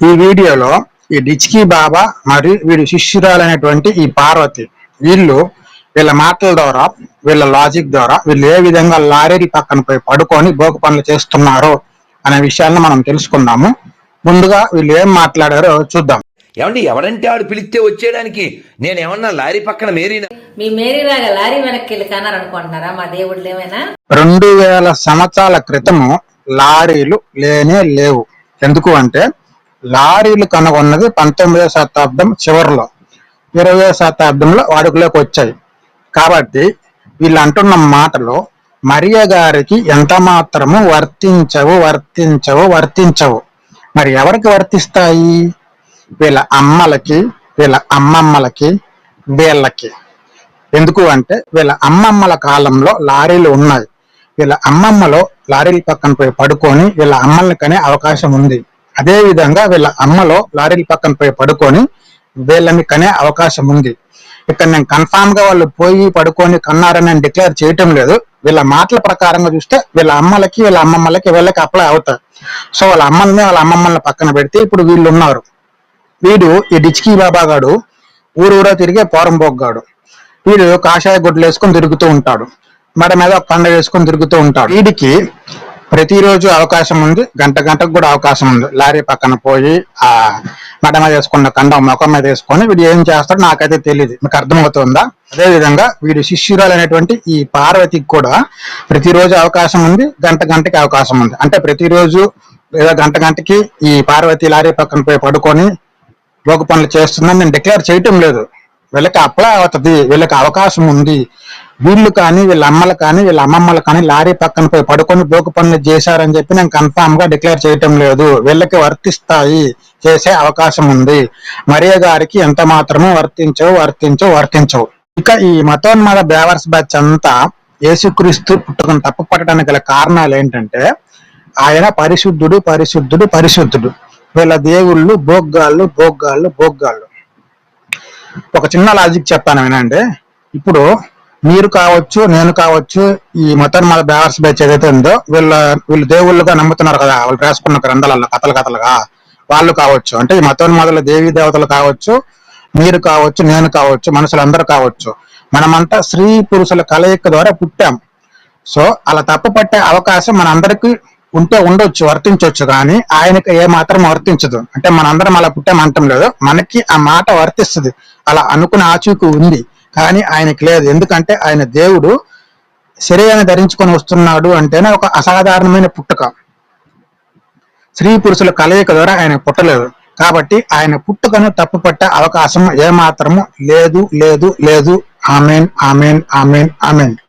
ఈ వీడియోలో ఈ డిచ్కీ బాబా మరియు వీడి శిష్యురాలైనటువంటి ఈ పార్వతి వీళ్ళు వీళ్ళ మాటల ద్వారా వీళ్ళ లాజిక్ ద్వారా వీళ్ళు ఏ విధంగా లారీ పక్కన పోయి పడుకొని బోకు పనులు చేస్తున్నారు అనే విషయాలను మనం తెలుసుకుందాము. ముందుగా వీళ్ళు ఏం మాట్లాడారో చూద్దాం. ఏమండి ఎవడంటే ఆడు పిలిస్తే వచ్చేయడానికి నేను ఏమన్నా లారీ పక్కన మేరీనా? మీ మేరీలాగా లారీ వెనక్కి కన్నారనుకుంటున్నారా? మా దేవుళ్ళు ఏమైనా? రెండు వేల సంవత్సరాల క్రితము లారీలు లేనే లేవు. ఎందుకు అంటే లారీలు కనుగొన్నది పంతొమ్మిదవ శతాబ్దం చివరిలో ఇరవై శతాబ్దంలో వాడుకలోకి వచ్చాయి. కాబట్టి వీళ్ళు అంటున్న మాటలు మరియ గారికి ఎంత మాత్రము వర్తించవు వర్తించవు వర్తించవు. మరి ఎవరికి వర్తిస్తాయి? వీళ్ళ అమ్మలకి వీళ్ళ అమ్మమ్మలకి వీళ్ళకి. ఎందుకు అంటే వీళ్ళ అమ్మమ్మల కాలంలో లారీలు ఉన్నాయి. వీళ్ళ అమ్మమ్మలో లారీల పక్కన పోయి పడుకొని వీళ్ళ అమ్మల్ని కనే అవకాశం ఉంది. అదే విధంగా వీళ్ళ అమ్మలో లారీల పక్కన పోయి పడుకొని వీళ్ళని కనే అవకాశం ఉంది. ఇక్కడ నేను కన్ఫామ్గా వాళ్ళు పోయి పడుకొని కన్నారని నేను డిక్లేర్ చేయటం లేదు. వీళ్ళ మాటల ప్రకారంగా చూస్తే వీళ్ళ అమ్మలకి వీళ్ళ అమ్మమ్మలకి వీళ్ళకి అప్లై అవుతాయి. సో వాళ్ళ అమ్మల్ని వాళ్ళ అమ్మమ్మల్ని పక్కన పెడితే ఇప్పుడు వీళ్ళు ఉన్నారు. వీడు ఈ డిచ్కి బాబా గాడు ఊరూరా తిరిగే పోరంబోగ్గాడు వీడు కాషాయ గుడ్లు వేసుకొని తిరుగుతూ ఉంటాడు. మడ మీద ఒక వేసుకొని తిరుగుతూ ఉంటాడు. వీడికి ప్రతిరోజు అవకాశం ఉంది. గంట గంటకు కూడా అవకాశం ఉంది. లారీ పక్కన పోయి ఆ మెడ మీద వేసుకున్న కండం ముఖం మీద వేసుకొని వీడు ఏం చేస్తారో నాకైతే తెలియదు మీకు అర్థమవుతుందా? అదే విధంగా వీడి శిష్యురాలు అనేటువంటి ఈ పార్వతికి కూడా ప్రతిరోజు అవకాశం ఉంది. గంట గంటకి అవకాశం ఉంది. అంటే ప్రతిరోజు లేదా గంట గంటకి ఈ పార్వతి లారీ పక్కన పోయి పడుకొని లోక పనులు చేస్తుందని నేను డిక్లేర్ చేయటం లేదు. వీళ్ళకి అప్లై అవుతుంది. వీళ్ళకి అవకాశం ఉంది. వీళ్ళు కానీ వీళ్ళ అమ్మలు కానీ వీళ్ళ అమ్మమ్మలు కానీ లారీ పక్కన పోయి పడుకొని భోగ పనులు చేశారని చెప్పి నేను కన్ఫామ్గా డిక్లేర్ చేయటం లేదు. వీళ్ళకి వర్తిస్తాయి చేసే అవకాశం ఉంది. మరియ గారికి ఎంత మాత్రమే వర్తించవు వర్తించవు వర్తించవు. ఇక ఈ మతోన్మాద బేవర్స్ బ్యాచ్ అంతా యేసుక్రీస్తు పుట్టుకుని తప్పు పట్టడానికి గల కారణాలు ఏంటంటే ఆయన పరిశుద్ధుడు పరిశుద్ధుడు పరిశుద్ధుడు. వీళ్ళ దేవుళ్ళు భోగ్గాళ్ళు భోగ్గాళ్ళు భోగ్గాళ్ళు. ఒక చిన్న లాజిక్ చెప్తాను వినండి. ఇప్పుడు మీరు కావచ్చు నేను కావచ్చు ఈ మతన్ మత బేవర్స్ బ్యాచ్ ఏదైతే ఉందో వీళ్ళ వీళ్ళు దేవుళ్ళుగా నమ్ముతున్నారు కదా వాళ్ళు రాసుకున్న గ్రంథాలలో కథలు కథలుగా వాళ్ళు కావచ్చు. అంటే ఈ మతోన్మాదుల దేవీ దేవతలు కావచ్చు మీరు కావచ్చు నేను కావచ్చు మనుషులందరూ కావచ్చు. మనమంతా స్త్రీ పురుషుల కలయిక ద్వారా పుట్టాం. సో అలా తప్పు పట్టే అవకాశం మనందరికీ ఉంటే ఉండొచ్చు వర్తించవచ్చు కానీ ఆయనకి ఏ మాత్రం వర్తించదు. అంటే మనందరం అలా పుట్టామంటం లేదు. మనకి ఆ మాట వర్తిస్తుంది. అలా అనుకునే ఆచూకు ఉంది. కానీ ఆయనకి లేదు. ఎందుకంటే ఆయన దేవుడు శరీరాన్ని ధరించుకొని వస్తున్నాడు అంటేనే ఒక అసాధారణమైన పుట్టుక. స్త్రీ పురుషుల కలయిక ద్వారా ఆయన పుట్టలేదు. కాబట్టి ఆయన పుట్టుకను తప్పు పట్టే అవకాశం ఏమాత్రము లేదు లేదు లేదు. Amen amen amen amen.